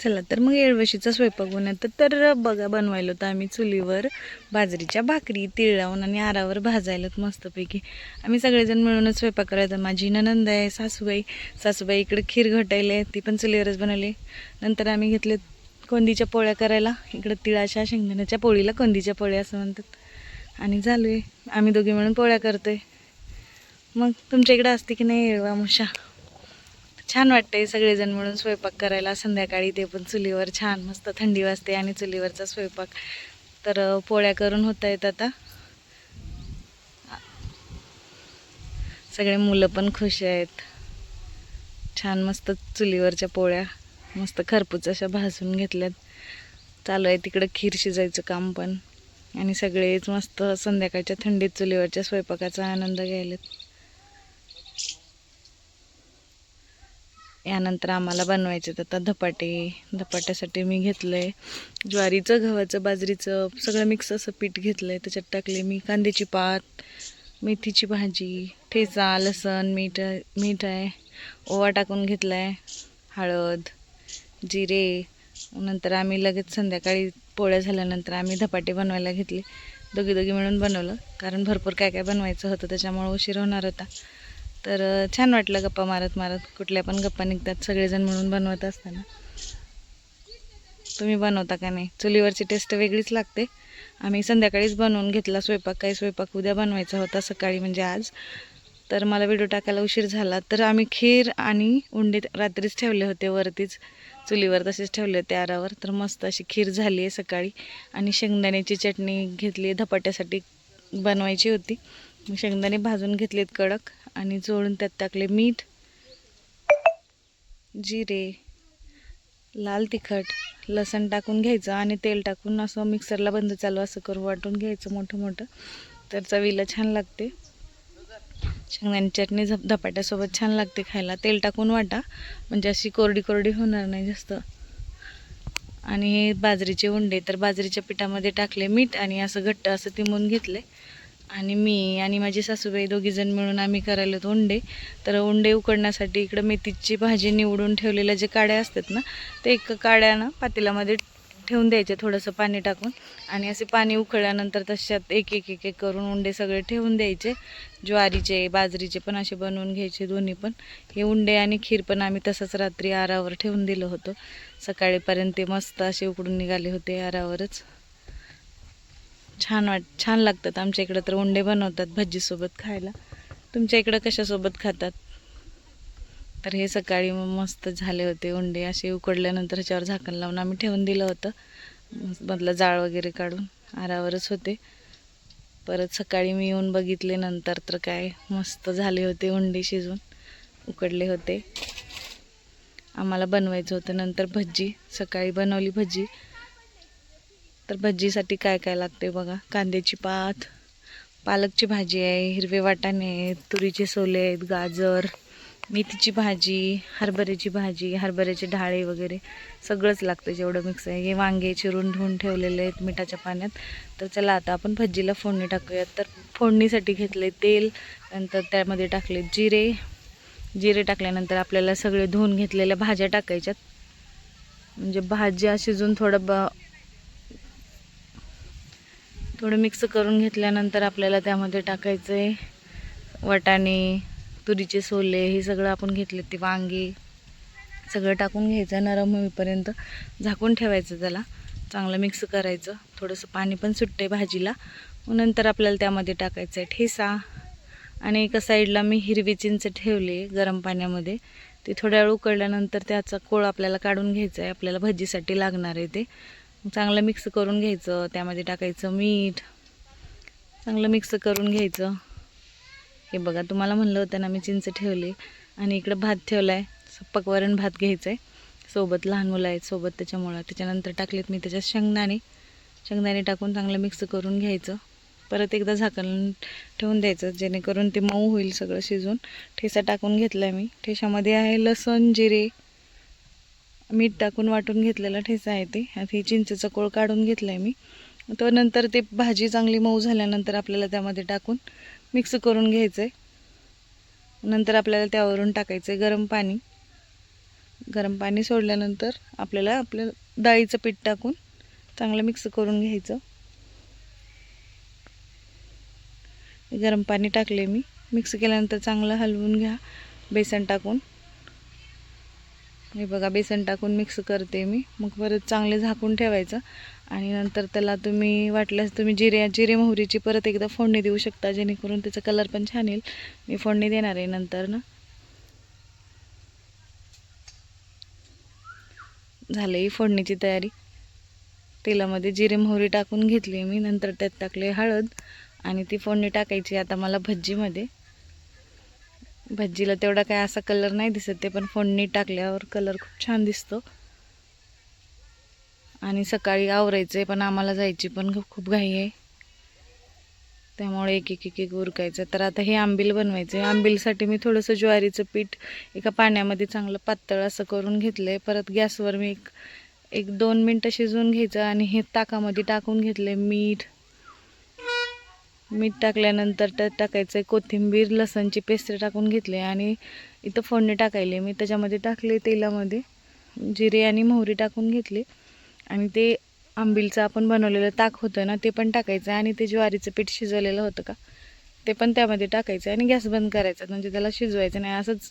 चला तर मग येळवशीचा स्वयंपाक बनवतो तर बघा बनवायला होतं आम्ही चुलीवर बाजरीच्या भाकरी तीळ लावून आणि आरावर भाजायलात मस्तपैकी. आम्ही सगळेजण मिळूनच स्वयंपाक करायचा. माझी ननंद आहे सासूबाई. सासूबाई इकडे खीर घटायले ती पण चुलीवरच बनवली नंतर आम्ही घेतले कोंदीच्या पोळ्या करायला. इकडं तिळाच्या शेंगदाण्याच्या पोळीला कोंदीच्या पोळ्या असं म्हणतात. आणि झालो आहे आम्ही दोघी मिळून पोळ्या करतोय. मग तुमच्या इकडं असते की नाही येळवा मुशा? छान वाटतंय सगळेजण मिळून स्वयंपाक करायला. संध्याकाळी ते पण चुलीवर छान मस्त थंडी वाजते आणि चुलीवरचा स्वयंपाक तर पोळ्या करून होत आहेत आता. सगळे मुलं पण खुश आहेत. छान मस्त चुलीवरच्या पोळ्या मस्त खरपूच अशा भाजून घेतल्यात. चालू आहे तिकडं खीर शिजायचं काम पण. आणि सगळेच मस्त संध्याकाळच्या थंडीत चुलीवरच्या स्वयंपाकाचा आनंद घ्यायलेत. यानंतर आम्हाला बनवायचे आता धपाटे धपाट्यासाठी मी घेतलं आहे ज्वारीचं गव्हाचं बाजरीचं सगळं मिक्स असं पीठ घेतलं आहे त्याच्यात टाकले मी कांद्याची पात मेथीची भाजी ठेचा लसण मीठ मीठ आहे. ओवा टाकून घेतला आहे हळद जिरे. नंतर आम्ही लगेच संध्याकाळी पोळ्या झाल्यानंतर आम्ही धपाटे बनवायला घेतले. दोघी दोघी मिळून बनवलं. कारण भरपूर काय काय बनवायचं होतं त्याच्यामुळे उशीर होणार होता. तर छान वाटलं गप्पा मारत मारत कुठल्या पण गप्पा निघतात. सगळेजण म्हणून बनवत असताना. तुम्ही बनवता का नाही? चुलीवरची टेस्ट वेगळीच लागते. आम्ही संध्याकाळीच बनवून घेतला स्वयंपाक. काही स्वयंपाक उद्या बनवायचा होता सकाळी म्हणजे आज. तर मला व्हिडिओ टाकायला उशीर झाला. तर आम्ही खीर आणि उंडे रात्रीच ठेवले होते. वरतीच चुलीवर तसेच ठेवले होते आरावर. तर मस्त अशी खीर झाली आहे सकाळी. आणि शेंगदाण्याची चटणी घेतली. धपाट्यासाठी बनवायची होती. शेंगदाणे भाजून घेतलेत कडक आणि जोडून त्यात टाकले मीठ जिरे लाल तिखट लसण टाकून घ्यायचं आणि तेल टाकून असं मिक्सरला बंद चालू असं करून वाटून घ्यायचं मोठं मोठं. तर चवीला छान लागते. शेंगदाणी चटणी झप धपाट्यासोबत छान लागते खायला. तेल टाकून वाटा. म्हणजे अशी कोरडी कोरडी होणार नाही जास्त. आणि हे बाजरीचे उंडे. तर बाजरीच्या पिठामध्ये टाकले मीठ आणि असं घट्ट असं तिमून घेतले. आणि मी आणि माझी सासूबाई दोघीजण मिळून आम्ही करायला होतो उंडे. तर उंडे उकडण्यासाठी इकडं मेथीची भाजी निवडून ठेवलेल्या जे काड्या असतात ना ते एक काड्यानं पातेल्यामध्ये ठेवून द्यायचे थोडंसं पाणी टाकून. आणि असे पाणी उकळल्यानंतर तशात एक एक एक एक करून उंडे सगळे ठेवून द्यायचे. ज्वारीचे बाजरीचे पण असे बनवून घ्यायचे दोन्ही पण. हे उंडे आणि खीर पण आम्ही तसंच रात्री आरावर ठेवून दिलं होतं. सकाळीपर्यंत ते मस्त असे उकडून निघाले होते आरावरच. छान वाट छान लागतात. आमच्या इकडं तर उंडे बनवतात भजीसोबत खायला. तुमच्या इकडं कशासोबत खातात? तर हे सकाळी मग मस्त झाले होते उंडे. असे उकडल्यानंतर ह्याच्यावर झाकण लावून आम्ही ठेवून दिलं होतं. मधलं जाळ वगैरे काढून आरावरच होते. परत सकाळी मी येऊन बघितले नंतर तर काय मस्त झाले होते उंडे शिजून. उकडले होते. आम्हाला बनवायचं होतं नंतर भजी सकाळी बनवली भजी तर भजीसाठी काय काय लागते बघा? कांद्याची पात पालकची भाजी आहे हिरवे वाटाणे आहेत तुरीचे सोले आहेत गाजर मेथीची भाजी हरभऱ्याची भाजी हरभऱ्याचे ढाळे वगैरे सगळंच लागतं जेवढं मिक्स आहे. हे वांगे चिरून धुवून ठेवलेले आहेत मिठाच्या पाण्यात. तर चला आता आपण भजीला फोडणी टाकूयात. तर फोडणीसाठी घेतले तेल नंतर त्यामध्ये टाकले जिरे. जिरे टाकल्यानंतर आपल्याला सगळे धुवून घेतलेल्या भाज्या टाकायच्यात. म्हणजे भाज्या शिजून थोडं ब थोडं मिक्स करून घेतल्यानंतर आपल्याला त्यामध्ये टाकायचं आहे वाटाणे तुरीचे सोले हे सगळं आपण घेतले ते वांगे सगळं टाकून घ्यायचं. नरम होईपर्यंत झाकून ठेवायचं त्याला. चांगलं मिक्स करायचं. थोडंसं पाणी पण सुटते भाजीला. नंतर आपल्याला त्यामध्ये टाकायचं आहे ठेसा. आणि एका साईडला मी हिरवी चिंच ठेवले गरम पाण्यामध्ये. ते थोड्या वेळ उकळल्यानंतर त्याचा कोळ आपल्याला काढून घ्यायचा आहे. आपल्याला भजीसाठी लागणार आहे ते. चांगलं मिक्स करून घ्यायचं त्यामध्ये टाकायचं मीठ. चांगलं मिक्स करून घ्यायचं. हे बघा तुम्हाला म्हणलं होतं ना मी चिंच ठेवली. आणि इकडं भात ठेवला आहे सप्पक भात घ्यायचं आहे सोबत लहान मुलं आहेत सोबत त्याच्यामुळं. त्याच्यानंतर टाकलेत मी त्याच्यात शेंगदाणे. शेंगदाणे टाकून चांगलं मिक्स करून घ्यायचं. परत एकदा झाकण ठेवून द्यायचं जेणेकरून ते मऊ होईल सगळं शिजून. ठेसा टाकून घेतला आहे मी. ठेशामध्ये आहे लसूण जिरे मीठ टाकून वाटून घेतलेला ठेचा आहे ते. आधी ही चिंचेचा कोळ काढून घेतला आहे मी. तो नंतर ते भाजी चांगली मऊ झाल्यानंतर आपल्याला त्यामध्ये टाकून मिक्स करून घ्यायचं आहे नंतर आपल्याला त्यावरून टाकायचं आहे गरम पाणी. गरम पाणी सोडल्यानंतर आपल्याला आपलं डाळीचं पीठ टाकून चांगलं मिक्स करून घ्यायचं. गरम पाणी टाकले मी. मिक्स केल्यानंतर चांगलं हलवून घ्या. बेसन टाकून. हे बघा बेसन टाकून मिक्स करते मी. मग परत चांगले झाकून ठेवायचं. आणि नंतर त्याला तुम्ही वाटल्यास तुम्ही जिरे जिरे मोहरीची परत एकदा फोडणी देऊ शकता जेणेकरून त्याचा कलर पण छान येईल. मी फोडणी देणार आहे नंतर ना. झालं ही फोडणीची तयारी. तेलामध्ये जिरे मोहरी टाकून घेतली मी. नंतर त्यात टाकले हळद. आणि ती फोडणी टाकायची आता मला भज्जीमध्ये. भज्जीला तेवढा काय असा कलर नाही दिसत ते पण फोडणी टाकल्यावर कलर खूप छान दिसतो. आणि सकाळी आवरायचं आहे पण आम्हाला जायची पण खूप खूप घाई आहे. त्यामुळे एक एक एक एक उरकायचं. तर आता हे आंबील बनवायचं. आहे आंबीलसाठी मी थोडंसं ज्वारीचं पीठ एका पाण्यामध्ये चांगलं पातळ असं करून घेतलं आहे परत गॅसवर मी एक एक दोन मिनटं शिजवून घ्यायचं आणि हे ताकामध्ये टाकून घेतलं मीठ मीठ टाकल्यानंतर त्यात टाकायचं आहे कोथिंबीर लसणची पेस्ट टाकून घेतली आणि इथं फोडणी टाकायली. मी त्याच्यामध्ये टाकले तेलामध्ये. जिरे आणि मोहरी टाकून घेतली. आणि ते आंबीलचं आपण बनवलेलं ताक होतं ना ते पण टाकायचं आणि ते ज्वारीचं पीठ शिजवलेलं होतं का ते पण त्यामध्ये टाकायचं आणि गॅस बंद करायचा म्हणजे त्याला शिजवायचं नाही. असंच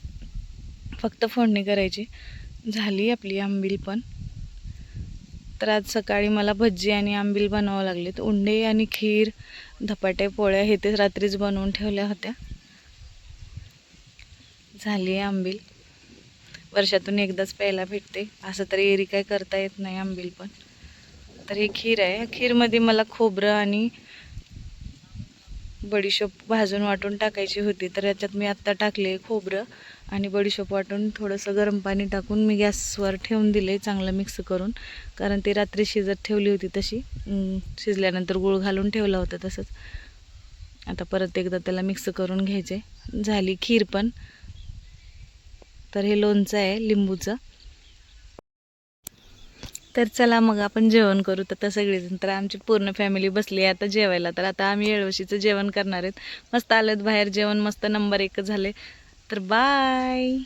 फक्त फोडणी करायची. झाली आपली आंबील पण. तर आज सकाळी मला भज्जी आणि आंबील बनवावं लागले तर उंडे आणि खीर धपाटे पोळ्या हे ते रात्रीच बनवून ठेवल्या होत्या. झाली आहे आंबील. वर्षातून एकदाच प्यायला भेटते. असं तरी एरी काय करता येत नाही आंबील पण. तर ही खीर आहे. खीरमध्ये मला खोबरं आणि बडीशोप भाजून वाटून टाकायची होती. तर याच्यात मी आत्ता टाकले खोबरं आणि बडीशोप वाटून थोडंसं गरम पाणी टाकून मी गॅसवर ठेवून दिले चांगलं मिक्स करून. कारण ती रात्री शिजत ठेवली होती तशी. शिजल्यानंतर गूळ घालून ठेवला होता तसंच. आता परत एकदा त्याला मिक्स करून घ्यायचे. झाली खीर पण. तर हे लोणचं आहे लिंबूचं. तर चला मग आपण जेवण करू. तर सगळेजण तर आमची पूर्ण फॅमिली बसली आहे आता जेवायला. तर आता आम्ही येळवशीचं जेवण करणार आहेत. मस्त आलेत बाहेर जेवण मस्त नंबर एक झाले. तर बाय